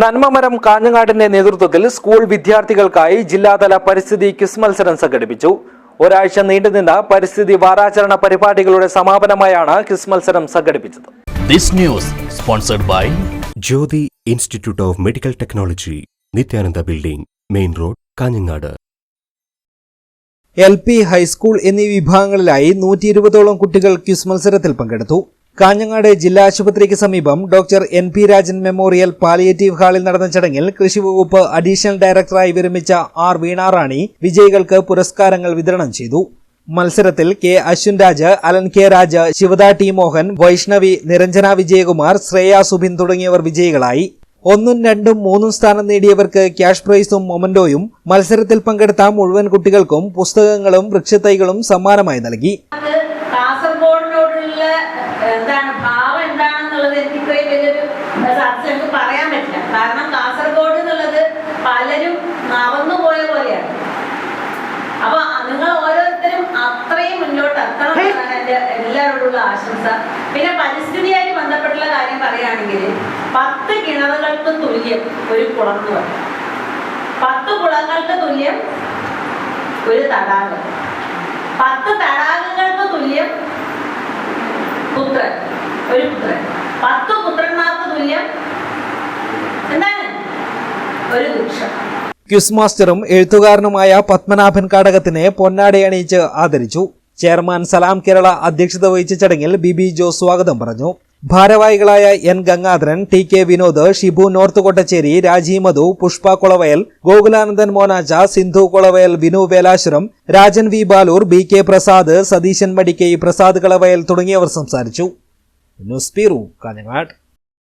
നന്മമരം കാഞ്ഞങ്ങാടിന്റെ നേതൃത്വത്തിൽ സ്കൂൾ വിദ്യാർത്ഥികൾക്കായി ജില്ലാതല പരിസ്ഥിതി ക്വിസ് മത്സരം സംഘടിപ്പിച്ചു. ഒരാഴ്ച നീണ്ടുനിന്ന പരിസ്ഥിതി വാരാചരണ പരിപാടികളുടെ സമാപനമായാണ് ക്വിസ് മത്സരം സംഘടിപ്പിച്ചത്. This news sponsored by Jyothi institute of medical technology Nithyananda building main road Kanhangad. L P high school എന്നീ വിഭാഗങ്ങളിലായി നൂറ്റി ഇരുപതോളം കുട്ടികൾ ക്വിസ് മത്സരത്തിൽ പങ്കെടുത്തു. കാഞ്ഞങ്ങാട് ജില്ലാ ആശുപത്രിക്ക് സമീപം doctor N P Rajan memorial palliative ഹാളിൽ നടന്ന ചടങ്ങിൽ കൃഷിവകുപ്പ് അഡീഷണൽ ഡയറക്ടറായി വിരമിച്ച ആർ വീണാറാണി വിജയികൾക്ക് പുരസ്കാരങ്ങൾ വിതരണം ചെയ്തു. മത്സരത്തിൽ K Ashwin Raj Alan K Raj Shivada T Mohan Vaishnavi Niranjana Vijayakumar Shreya Subin തുടങ്ങിയവർ വിജയികളായി. ഒന്നും രണ്ടും മൂന്നും സ്ഥാനം നേടിയവർക്ക് ക്യാഷ് പ്രൈസും മൊമന്റോയും മത്സരത്തിൽ പങ്കെടുത്ത മുഴുവൻ കുട്ടികൾക്കും പുസ്തകങ്ങളും വൃക്ഷത്തൈകളും സമ്മാനമായി നൽകി. അത് എനിക്ക് പറയാൻ പറ്റില്ല. കാരണം കാസർഗോഡ് എന്നുള്ളത് പലരും മറന്നു പോയ പോലെയാണ്. അപ്പൊ നിങ്ങൾ ഓരോരുത്തരും അത്രയും മുന്നോട്ട് എത്തണം എന്നാണ് എന്റെ എല്ലാവരോടുള്ള ആശംസ. പിന്നെ പരിസ്ഥിതിയായി ബന്ധപ്പെട്ടുള്ള കാര്യം പറയുകയാണെങ്കിൽ പത്ത് കിണറുകൾക്ക് തുല്യം ഒരു കുളം എന്ന് പറയും പത്ത് കുളങ്ങൾക്ക് തുല്യം ഒരു തടാകം പത്ത് തടാകങ്ങൾക്ക് തുല്യം പുത്രൻ ഒരു പുത്രൻ. പത്ത് പുത്രന്മാർക്ക് തുല്യം ഒരു വൃക്ഷം ക്വിസ് മാസ്റ്ററും എഴുത്തുകാരനുമായ പത്മനാഭൻ കാടകത്തിനെ പൊന്നാടയണിയിച്ച് ആദരിച്ചു. ചെയർമാൻ സലാം കേരള അധ്യക്ഷത വഹിച്ച ചടങ്ങിൽ ബിബി ജോ സ്വാഗതം പറഞ്ഞു. ഭാരവാഹികളായ N Gangadharan T K Vinod Shibu north Kottachery Rajeev Madhu Pushpa Kulavayal Gokulanandan Monacha Sindhu Kulavayal Vinu Velashwaram Rajan V Balur B K Prasad Satheesan Madikai Prasad Kalavayal തുടങ്ങിയവർ സംസാരിച്ചു. News bureau Kanhangad.